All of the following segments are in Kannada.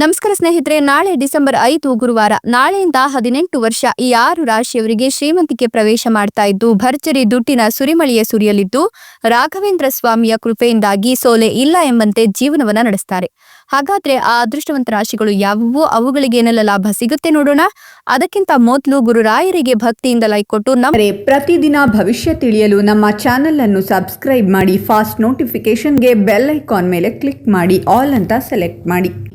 ನಮಸ್ಕಾರ ಸ್ನೇಹಿತರೆ, ನಾಳೆ ಡಿಸೆಂಬರ್ ಐದು ಗುರುವಾರ, ನಾಳೆಯಿಂದ ಹದಿನೆಂಟು ವರ್ಷ ಈ ಆರು ರಾಶಿಯವರಿಗೆ ಶ್ರೀಮಂತಿಕೆ ಪ್ರವೇಶ ಮಾಡ್ತಾ ಇದ್ದು, ಭರ್ಜರಿ ದುಡ್ಡಿನ ಸುರಿಮಳೆಯ ಸುರಿಯಲಿದ್ದು, ರಾಘವೇಂದ್ರ ಸ್ವಾಮಿಯ ಕೃಪೆಯಿಂದಾಗಿ ಸೋಲೆ ಇಲ್ಲ ಎಂಬಂತೆ ಜೀವನವನ್ನ ನಡೆಸ್ತಾರೆ. ಹಾಗಾದ್ರೆ ಆ ಅದೃಷ್ಟವಂತ ರಾಶಿಗಳು ಯಾವುವು? ಅವುಗಳಿಗೆ ಏನೆಲ್ಲ ಲಾಭ ಸಿಗುತ್ತೆ ನೋಡೋಣ. ಅದಕ್ಕಿಂತ ಮೊದಲು ಗುರುರಾಯರಿಗೆ ಭಕ್ತಿಯಿಂದ ಲೈಕ್ ಕೊಟ್ಟು ನಮ್ಮ ಪ್ರತಿದಿನ ಭವಿಷ್ಯ ತಿಳಿಯಲು ನಮ್ಮ ಚಾನೆಲ್ ಅನ್ನು ಸಬ್ಸ್ಕ್ರೈಬ್ ಮಾಡಿ, ಫಾಸ್ಟ್ ನೋಟಿಫಿಕೇಶನ್ಗೆ ಬೆಲ್ ಐಕಾನ್ ಮೇಲೆ ಕ್ಲಿಕ್ ಮಾಡಿ, ಆಲ್ ಅಂತ ಸೆಲೆಕ್ಟ್ ಮಾಡಿ.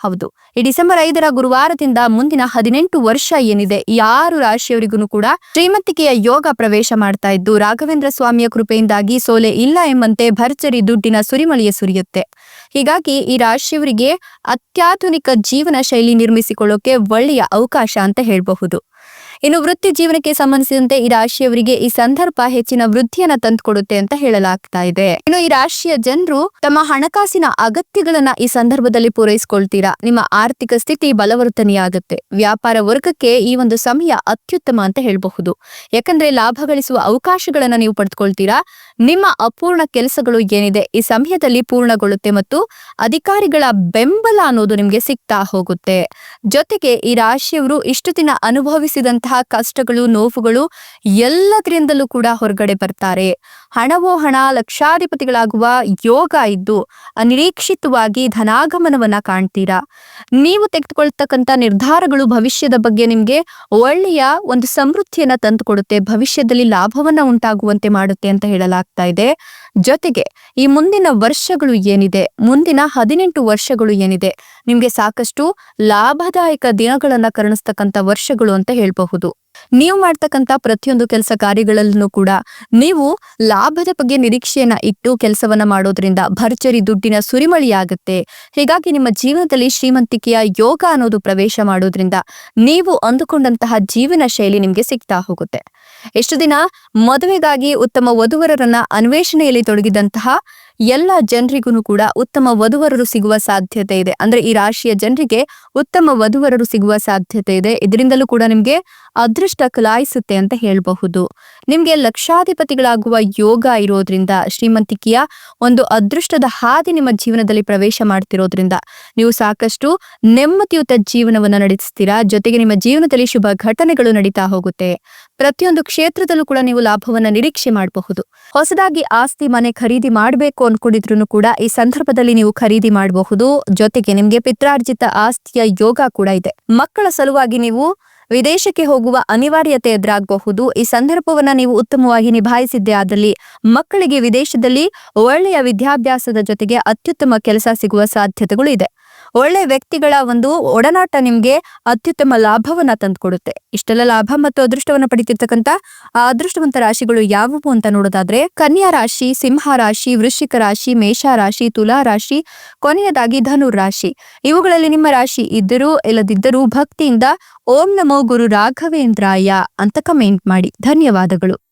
ಹೌದು. ಈ ಡಿಸೆಂಬರ್ ಐದರ ಗುರುವಾರದಿಂದ ಮುಂದಿನ ಹದಿನೆಂಟು ವರ್ಷ ಏನಿದೆ, ಈ ಆರು ರಾಶಿಯವರಿಗೂ ಕೂಡ ಶ್ರೀಮಂತಿಕೆಯ ಯೋಗ ಪ್ರವೇಶ ಮಾಡ್ತಾ ಇದ್ದು, ರಾಘವೇಂದ್ರ ಸ್ವಾಮಿಯ ಕೃಪೆಯಿಂದಾಗಿ ಸೋಲೆ ಇಲ್ಲ ಎಂಬಂತೆ ಭರ್ಜರಿ ದುಡ್ಡಿನ ಸುರಿಮಳೆಯ ಸುರಿಯುತ್ತೆ. ಹೀಗಾಗಿ ಈ ರಾಶಿಯವರಿಗೆ ಅತ್ಯಾಧುನಿಕ ಜೀವನ ಶೈಲಿ ನಿರ್ಮಿಸಿಕೊಳ್ಳೋಕೆ ಒಳ್ಳೆಯ ಅವಕಾಶ ಅಂತ ಹೇಳಬಹುದು. ಇನ್ನು ವೃತ್ತಿ ಜೀವನಕ್ಕೆ ಸಂಬಂಧಿಸಿದಂತೆ ಈ ರಾಶಿಯವರಿಗೆ ಈ ಸಂದರ್ಭ ಹೆಚ್ಚಿನ ವೃದ್ಧಿಯನ್ನ ತಂದುಕೊಡುತ್ತೆ ಅಂತ ಹೇಳಲಾಗ್ತಾ ಇದೆ. ಇನ್ನು ಈ ರಾಶಿಯ ಜನರು ತಮ್ಮ ಹಣಕಾಸಿನ ಅಗತ್ಯಗಳನ್ನ ಈ ಸಂದರ್ಭದಲ್ಲಿ ಪೂರೈಸಿಕೊಳ್ತೀರಾ? ನಿಮ್ಮ ಆರ್ಥಿಕ ಸ್ಥಿತಿ ಬಲವರ್ಧನೆಯಾಗುತ್ತೆ. ವ್ಯಾಪಾರ ವರ್ಗಕ್ಕೆ ಈ ಒಂದು ಸಮಯ ಅತ್ಯುತ್ತಮ ಅಂತ ಹೇಳಬಹುದು. ಯಾಕಂದ್ರೆ ಲಾಭ ಗಳಿಸುವ ಅವಕಾಶಗಳನ್ನ ನೀವು ಪಡೆದುಕೊಳ್ತೀರಾ? ನಿಮ್ಮ ಅಪೂರ್ಣ ಕೆಲಸಗಳು ಏನಿದೆ? ಈ ಸಮಯದಲ್ಲಿ ಪೂರ್ಣಗೊಳ್ಳುತ್ತೆ ಮತ್ತು ಅಧಿಕಾರಿಗಳ ಬೆಂಬಲ ಅನ್ನೋದು ನಿಮ್ಗೆ ಸಿಗ್ತಾ ಹೋಗುತ್ತೆ. ಜೊತೆಗೆ ಈ ರಾಶಿಯವರು ಇಷ್ಟು ದಿನ ಅನುಭವಿಸಿದಂತಹ ಕಷ್ಟಗಳು, ನೋವುಗಳು ಎಲ್ಲದರಿಂದಲೂ ಕೂಡ ಹೊರಗಡೆ ಬರ್ತಾರೆ. ಹಣವೋ ಹಣ, ಲಕ್ಷಾಧಿಪತಿಗಳಾಗುವ ಯೋಗ ಇದ್ದು ಅನಿರೀಕ್ಷಿತವಾಗಿ ಧನಾಗಮನವನ್ನ ಕಾಣ್ತೀರಾ? ನೀವು ತೆಗೆದುಕೊಳ್ತಕ್ಕಂಥ ನಿರ್ಧಾರಗಳು ಭವಿಷ್ಯದ ಬಗ್ಗೆ ನಿಮ್ಗೆ ಒಳ್ಳೆಯ ಒಂದು ಸಮೃದ್ಧಿಯನ್ನ ತಂದುಕೊಡುತ್ತೆ, ಭವಿಷ್ಯದಲ್ಲಿ ಲಾಭವನ್ನ ಉಂಟಾಗುವಂತೆ ಮಾಡುತ್ತೆ ಅಂತ ಹೇಳಲಾಗ್ತಾ ಇದೆ. ಜೊತೆಗೆ ಈ ಮುಂದಿನ ವರ್ಷಗಳು ಏನಿದೆ? ಮುಂದಿನ ಹದಿನೆಂಟು ವರ್ಷಗಳು ಏನಿದೆ? ನಿಮ್ಗೆ ಸಾಕಷ್ಟು ಲಾಭದಾಯಕ ದಿನಗಳನ್ನ ಕರುಣಿಸ್ತಕ್ಕಂಥ ವರ್ಷಗಳು ಅಂತ ಹೇಳಬಹುದು. ನೀವು ಮಾಡ್ತಕ್ಕಂಥ ಪ್ರತಿಯೊಂದು ಕೆಲಸ ಕಾರ್ಯಗಳಲ್ಲೂ ಕೂಡ ನೀವು ಲಾಭದ ಬಗ್ಗೆ ನಿರೀಕ್ಷೆಯನ್ನ ಇಟ್ಟು ಕೆಲಸವನ್ನ ಮಾಡೋದ್ರಿಂದ ಭರ್ಜರಿ ದುಡ್ಡಿನ ಸುರಿಮಳಿಯಾಗುತ್ತೆ ಹೀಗಾಗಿ ನಿಮ್ಮ ಜೀವನದಲ್ಲಿ ಶ್ರೀಮಂತಿಕೆಯ ಯೋಗ ಅನ್ನೋದು ಪ್ರವೇಶ ಮಾಡೋದ್ರಿಂದ ನೀವು ಅಂದುಕೊಂಡಂತಹ ಜೀವನ ಶೈಲಿ ನಿಮ್ಗೆ ಸಿಗ್ತಾ ಹೋಗುತ್ತೆ. ಎಷ್ಟು ದಿನ ಮದುವೆಗಾಗಿ ಉತ್ತಮ ವಧುವರರನ್ನ ಅನ್ವೇಷಣೆಯಲ್ಲಿ ತೊಡಗಿದಂತಹ ಎಲ್ಲ ಜನರಿಗೂ ಕೂಡ ಉತ್ತಮ ವಧುವರರು ಸಿಗುವ ಸಾಧ್ಯತೆ ಇದೆ. ಅಂದ್ರೆ ಈ ರಾಶಿಯ ಜನರಿಗೆ ಉತ್ತಮ ವಧುವರರು ಸಿಗುವ ಸಾಧ್ಯತೆ ಇದೆ. ಇದರಿಂದಲೂ ಕೂಡ ನಿಮ್ಗೆ ಅದೃಷ್ಟ ಕಲಾಯಿಸುತ್ತೆ ಅಂತ ಹೇಳಬಹುದು. ನಿಮ್ಗೆ ಲಕ್ಷಾಧಿಪತಿಗಳಾಗುವ ಯೋಗ ಇರೋದ್ರಿಂದ, ಶ್ರೀಮಂತಿಕೆಯ ಒಂದು ಅದೃಷ್ಟದ ಹಾದಿ ನಿಮ್ಮ ಜೀವನದಲ್ಲಿ ಪ್ರವೇಶ ಮಾಡ್ತಿರೋದ್ರಿಂದ, ನೀವು ಸಾಕಷ್ಟು ನೆಮ್ಮದಿಯುತ ಜೀವನವನ್ನ ನಡೆಸ್ತೀರಾ? ಜೊತೆಗೆ ನಿಮ್ಮ ಜೀವನದಲ್ಲಿ ಶುಭ ಘಟನೆಗಳು ನಡೀತಾ ಹೋಗುತ್ತೆ. ಪ್ರತಿಯೊಂದು ಕ್ಷೇತ್ರದಲ್ಲೂ ಕೂಡ ನೀವು ಲಾಭವನ್ನ ನಿರೀಕ್ಷೆ ಮಾಡಬಹುದು. ಹೊಸದಾಗಿ ಆಸ್ತಿ, ಮನೆ ಖರೀದಿ ಮಾಡಬೇಕು ಅನ್ಕೊಂಡಿದ್ರು ಕೂಡ ಈ ಸಂದರ್ಭದಲ್ಲಿ ನೀವು ಖರೀದಿ ಮಾಡಬಹುದು. ಜೊತೆಗೆ ನಿಮ್ಗೆ ಪಿತ್ರಾರ್ಜಿತ ಆಸ್ತಿಯ ಯೋಗ ಕೂಡ ಇದೆ. ಮಕ್ಕಳ ಸಲುವಾಗಿ ನೀವು ವಿದೇಶಕ್ಕೆ ಹೋಗುವ ಅನಿವಾರ್ಯತೆ ಎದುರಾಗಬಹುದು. ಈ ಸಂದರ್ಭವನ್ನ ನೀವು ಉತ್ತಮವಾಗಿ ನಿಭಾಯಿಸಿದ್ದೇ ಆದಲ್ಲಿ ಮಕ್ಕಳಿಗೆ ವಿದೇಶದಲ್ಲಿ ಒಳ್ಳೆಯ ವಿದ್ಯಾಭ್ಯಾಸದ ಜೊತೆಗೆ ಅತ್ಯುತ್ತಮ ಕೆಲಸ ಸಿಗುವ ಸಾಧ್ಯತೆಗಳು ಇದೆ. ಒಳ್ಳೆ ವ್ಯಕ್ತಿಗಳ ಒಂದು ಒಡನಾಟ ನಿಮ್ಗೆ ಅತ್ಯುತ್ತಮ ಲಾಭವನ್ನ ತಂದುಕೊಡುತ್ತೆ. ಇಷ್ಟೆಲ್ಲ ಲಾಭ ಮತ್ತು ಅದೃಷ್ಟವನ್ನ ಆ ಅದೃಷ್ಟವಂತ ರಾಶಿಗಳು ಯಾವುವು ಅಂತ ನೋಡೋದಾದ್ರೆ, ಕನ್ಯಾ ರಾಶಿ, ಸಿಂಹ ರಾಶಿ, ವೃಶ್ಚಿಕ ರಾಶಿ, ಮೇಷ ರಾಶಿ, ತುಲಾ ರಾಶಿ, ಕೊನೆಯದಾಗಿ ಧನು ರಾಶಿ. ಇವುಗಳಲ್ಲಿ ನಿಮ್ಮ ರಾಶಿ ಇದ್ದರೂ ಇಲ್ಲದಿದ್ದರೂ ಭಕ್ತಿಯಿಂದ ಓಂ ನಮೋ ಗುರು ರಾಘವೇಂದ್ರಾಯ ಅಂತ ಕಮೆಂಟ್ ಮಾಡಿ. ಧನ್ಯವಾದಗಳು.